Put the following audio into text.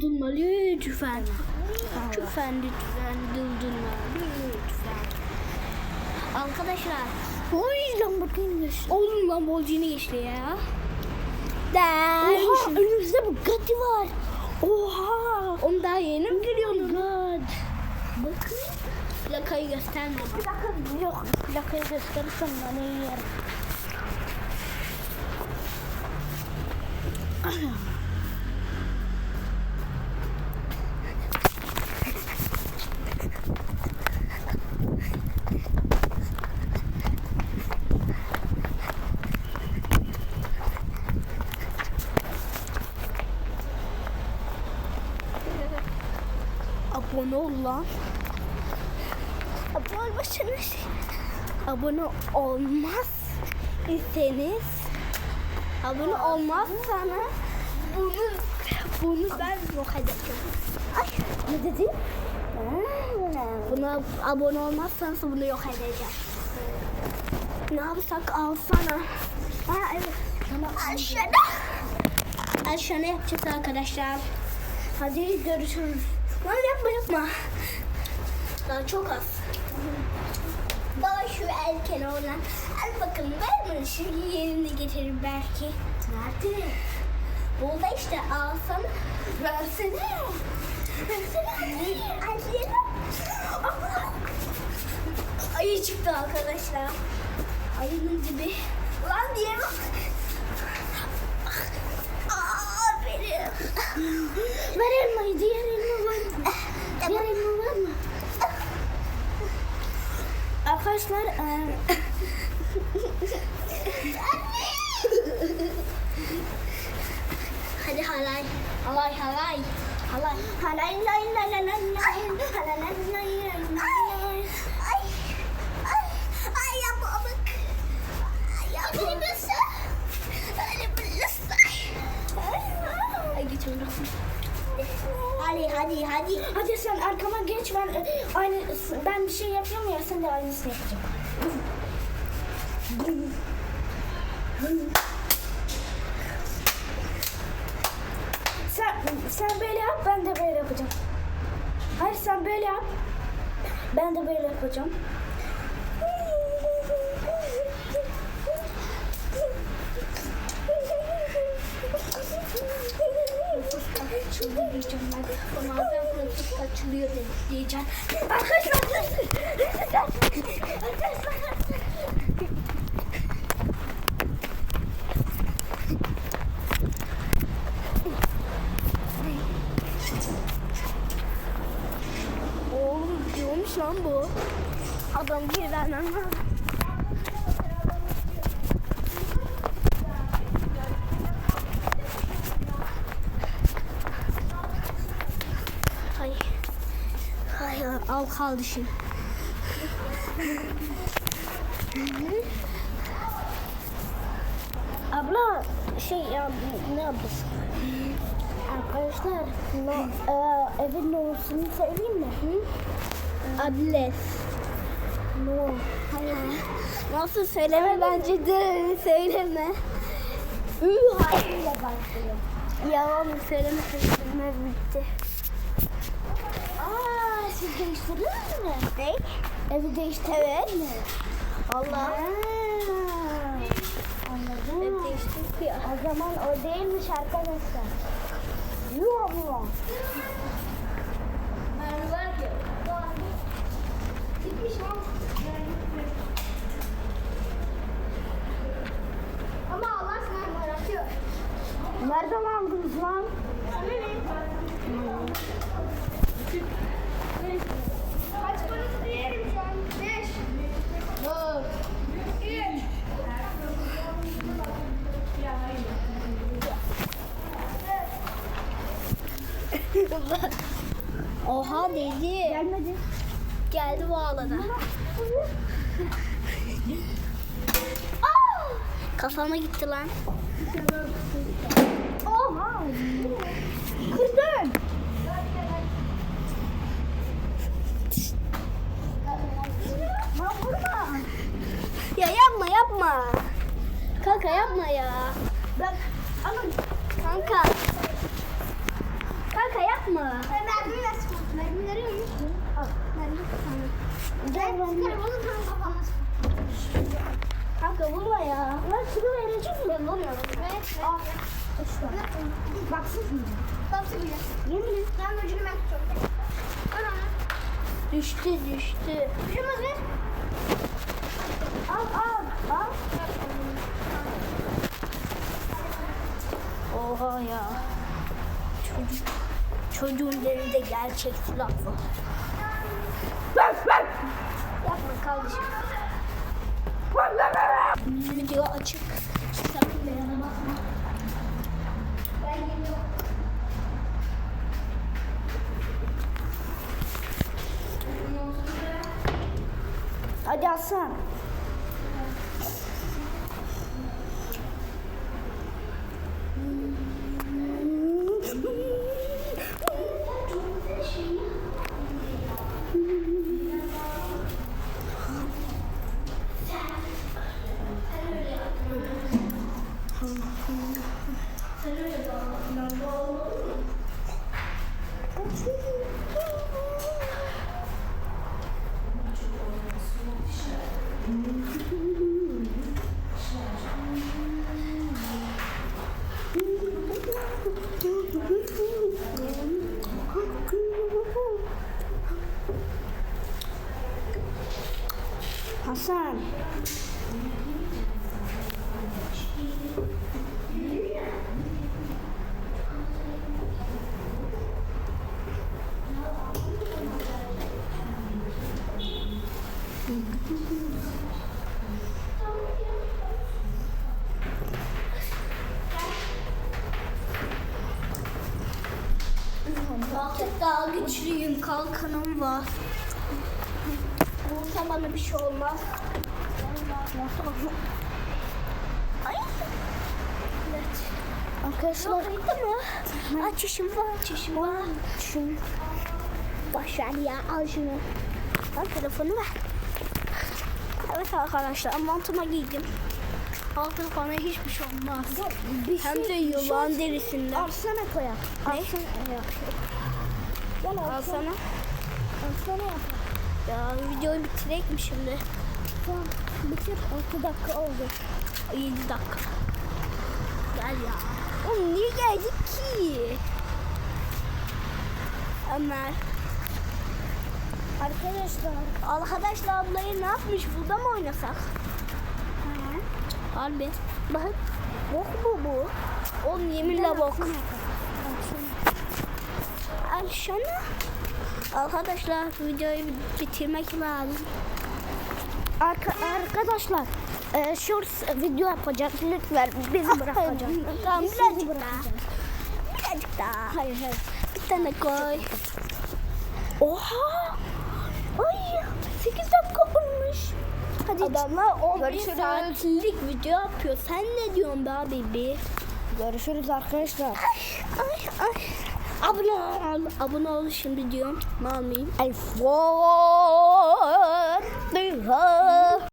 durdurma lütfen. Lütfen lütfen durdurma lütfen. Arkadaşlar. Oy Lamborghini geçti. Oğlum Lamborghini geçti ya. Oha Dermişim. önümüzde Bugatti var. Oha. Onu daha yeni mi görüyorsun? God. Bakın. Plakayı gösterme. Plaka yok. Plakayı gösterirsem bana iyi Abone ol lan. Abone olmasınız. Abone olmaz iseniz abone olmazsanız bunu bunu ben yok edeceğim. Ay ne dedin? Buna abone olmazsanız bunu yok edeceğim. Ne yapsak alsana. Ha evet. Aşağıda. Aşağıya yapacağız arkadaşlar. Hadi görüşürüz. Lan yapma yapma. Daha çok az. Daha şu erken olan. Al bakalım ver bana şu yerini getirir belki. Nerede? Burada işte alsana. Versene. Versene. Allah. Ayı çıktı arkadaşlar. Ayının dibi. Lan diye Aa Ver elmayı. Diğer elma var mı? Diğer elma var mı? Arkadaşlar e, Hadi halay. Halay halay. Halay. Halay lay lay lay lay lay. Halay lay lay lay lay. Ay. Ay. Ay yapma bak. Ay yapma. Öyle nasıl? Öyle bilirsin. Ay geç onu. Hadi hadi hadi. Sen arkama geç ben e, aynı ben bir şey yapıyorum ya sen de aynısını yapacağım. Sen sen böyle yap ben de böyle yapacağım. Hayır sen böyle yap. Ben de böyle yapacağım. Dedi diyeceğim. Arkadaşlar Arkadaşlar Oğlum diyormuş lan bu. Adam birden ama. Hay. Al kaldı şimdi. Abla şey ya ne yapıyorsun? Arkadaşlar no, e, evin numarasını söyleyeyim mi? Adres. No. Nasıl söyleme bence de söyleme. Ü Harfiyle başlıyor. Yalan söyleme söyleme bitti. Siz değiştirdiniz mi? Ne? Evi değiştirdiniz mi? Allah. Ha, Anladım. değiştik ya. O zaman o değilmiş arkadaşlar. Yuh abla. Oha dedi. Gelmedi. Geldi bu ağladı. Kafama gitti lan. Oha. Kırdın. Ya yapma yapma. Kanka yapma ya. Bak ama Kanka. Kanka yapma. mı? Mermi ver sıkma. Mermi veriyor musun? Al. Mermi. Gel çıkar bunu tam kafana Kanka vurma ya. Lan şunu verecek mi? Ben bulmuyorum. Evet. Al. Bak sıkmayacağım. Tam sıkacağım. Yemin et. Ben ucunu ben tutuyorum. Onu. Düştü düştü. Ucumuz ver. Al al. Çocuğun elinde gerçek silah var. Yapma kardeşim. Video açık. Sakın bir yana bakma. Ben geliyorum. Hadi Hasan. Hasan. Artık daha güçlüyüm. Kalkanım var. Vursa bana bir şey olmaz. Ay. Evet. Arkadaşlar. Yok? Açışım var, açışım var. Şunu. Boş ver ya, al şunu. Al telefonu ver. Evet arkadaşlar, montumu giydim. Altına bana hiçbir şey olmaz. Bir Hem de şey- yılan şey- derisinden. Alsana koyak. Ne? Alsana. Gel Al alsana. sana. Alsana yap. Ya videoyu bitirek mi şimdi? Tamam. Bitir. 6 dakika oldu. 7 dakika. Gel ya. Oğlum niye geldik ki? Ömer. Arkadaşlar. Arkadaşlar ablayı ne yapmış? Burada mı oynasak? Harbi. Bak. Bok mu bu? Oğlum yeminle bok. Al şunu. Arkadaşlar videoyu bitirmek lazım. Arka, arkadaşlar. E, shorts video yapacağız. Lütfen bizi bırakacağız. Tamam birazcık daha. Birazcık daha. Hayır hayır. Bir tane koy. Oha. Ay 8 dakika olmuş. Hadi Adamlar 11 Görüşürüz. saatlik video yapıyor. Sen ne diyorsun be abi? Görüşürüz arkadaşlar. Ay ay. Abone ol. Abone ol şimdi diyorum. Ne almayayım? iPhone.